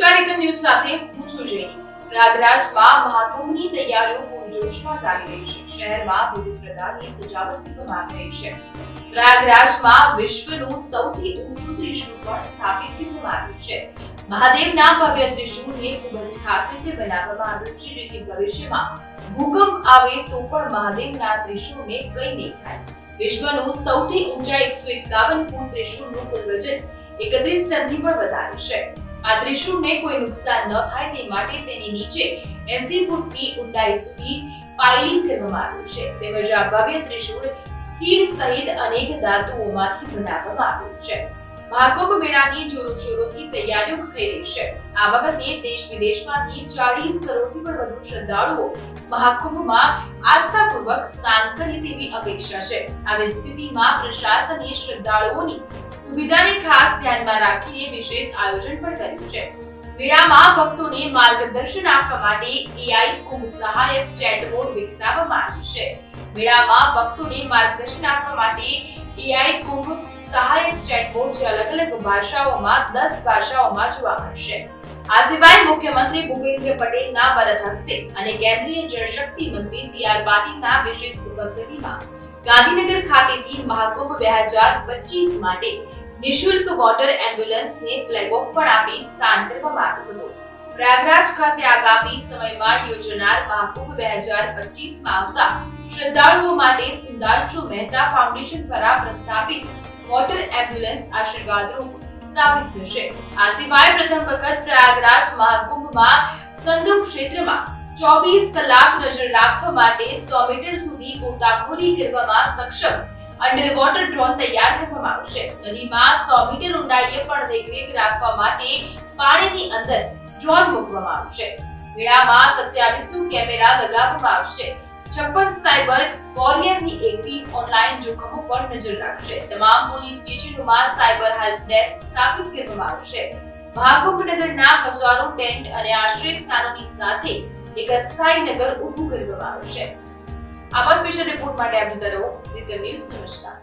News સાથે હું છું જૈન. પ્રયાગરાજમાં મહાકુંભની તૈયારીઓ પૂરજોશમાં ચાલી રહી છે. શહેરમાં વિવિધ પ્રકારની સજાવટ કરવામાં રહી છે. પ્રયાગરાજમાં વિશ્વનું સૌથી ઊંચું ત્રિશૂળ પણ સ્થાપિત કરવામાં આવ્યું છે. મહાદેવના ભવ્ય ત્રિશૂળને ખૂબ જ ખાસ રીતે બનાવવામાં આવ્યું છે, જેથી ભવિષ્યમાં ભૂકંપ આવે તો પણ મહાદેવના ત્રિશુળને કંઈ નહીં થાય. વિશ્વનું સૌથી ઊંચા એકસો એકાવન ફૂટ ત્રિશુળનું કુલ વજન એકત્રીસ ટનથી પણ વધારે છે. આ ત્રિશુળને કોઈ નુકસાન ન થાય તે માટે તેની નીચે 80 ફૂટની ઊંડાઈ સુધી પાઇલિંગ કરવામાં આવ્યું છે. તેમજ આ ભવ્ય ત્રિશુળ સ્ટીલ સહિત અનેક ધાતુઓમાંથી બનાવવામાં આવ્યું છે. મહાકુંભ મેળાની જોરોશોરોથી તૈયારીઓ થઈ રહી છે. આ વખતે દેશ વિદેશમાંથી ચાલીસ કરોડથી પણ વધુ શ્રદ્ધાળુઓ મહાકુંભમાં આસ્થાપૂર્વક સ્નાન કરે તેવી અપેક્ષા છે. આવી સ્થિતિમાં પ્રશાસને શ્રદ્ધાળુઓની સુવિધાને ખાસ ધ્યાનમાં રાખીને વિશેષ આયોજન પણ કર્યું છે. મેળામાં ભક્તોને માર્ગદર્શન આપવા માટે એઆઈ કુંભ સહાયક ચેટબોર્ડ વિકસાવવામાં આવ્યું છે. મેળામાં ભક્તોને માર્ગદર્શન આપવા માટે એઆઈ કુંભ સહાયક ચેટબોર્ડ જે અલગ અલગ ભાષાઓમાં, દસ ભાષાઓમાં જોવા મળશે આ સિવાય મુખ્યમંત્રી ભૂપેન્દ્ર પટેલના વરદ હસ્તે અને કેન્દ્રીય જળશક્તિ મંત્રી સી આર પાટીલના વિશેષ ઉપસ્થિતિમાં ગાંધીનગર ખાતેથી મહાકુંભ બે હજાર પચીસ માટે નિઃશુલ્ક વોટર એમ્બ્યુલન્સને ફ્લેગ ઓફ પણ આપી સ્થાન કરવામાં આવ્યું હતું. પ્રયાગરાજ ખાતે આગામી સમયમાં યોજનાર મહાકુંભ બે હજાર પચીસમાં આવતા શ્રદ્ધાળુઓ માટે સિદ્ધાર્થુ મહેતા ફાઉન્ડેશન દ્વારા પ્રસ્થાપિત વોટર એમ્બ્યુલન્સ આશીર્વાદરૂપ સાબિત થશે. આ સિવાય પ્રથમ વખત પ્રયાગરાજ મહાકુંભમાં સંગમ ક્ષેત્રમાં ચોવીસ કલાક નજર રાખવા માટે સો મીટર સુધી ગોતાખોરી કરવામાં સક્ષમ અંડર વોટર ડ્રોન તૈયાર કરવામાં આવશે. નદીમાં સો મીટર ઊંડાઈએ પણ દેખરેખ રાખવા માટે પાણીની અંદર ડ્રોન મૂકવામાં આવશે. મેળામાં સત્યાવીસો કેમેરા લગાવવામાં આવશે. છપ્પન સાયબર વોરિયરની એક ટીમ ઓનલાઈન જોખમો પર નજર રાખશે. તમામ પોલીસ સ્ટેશનોમાં સાયબર હેલ્પ ડેસ્ક સ્થાપિત કરવામાં આવશે. મહાકુંભ હજારો ટેન્ટ અને આશ્રય સ્થાનોની સાથે એક અસ્થાયી નગર ઊભું કરવામાં આવશે આવા સ્પેશિયલ રિપોર્ટ માટે આપ જોતા રહો. ન્યૂઝ નમસ્કાર.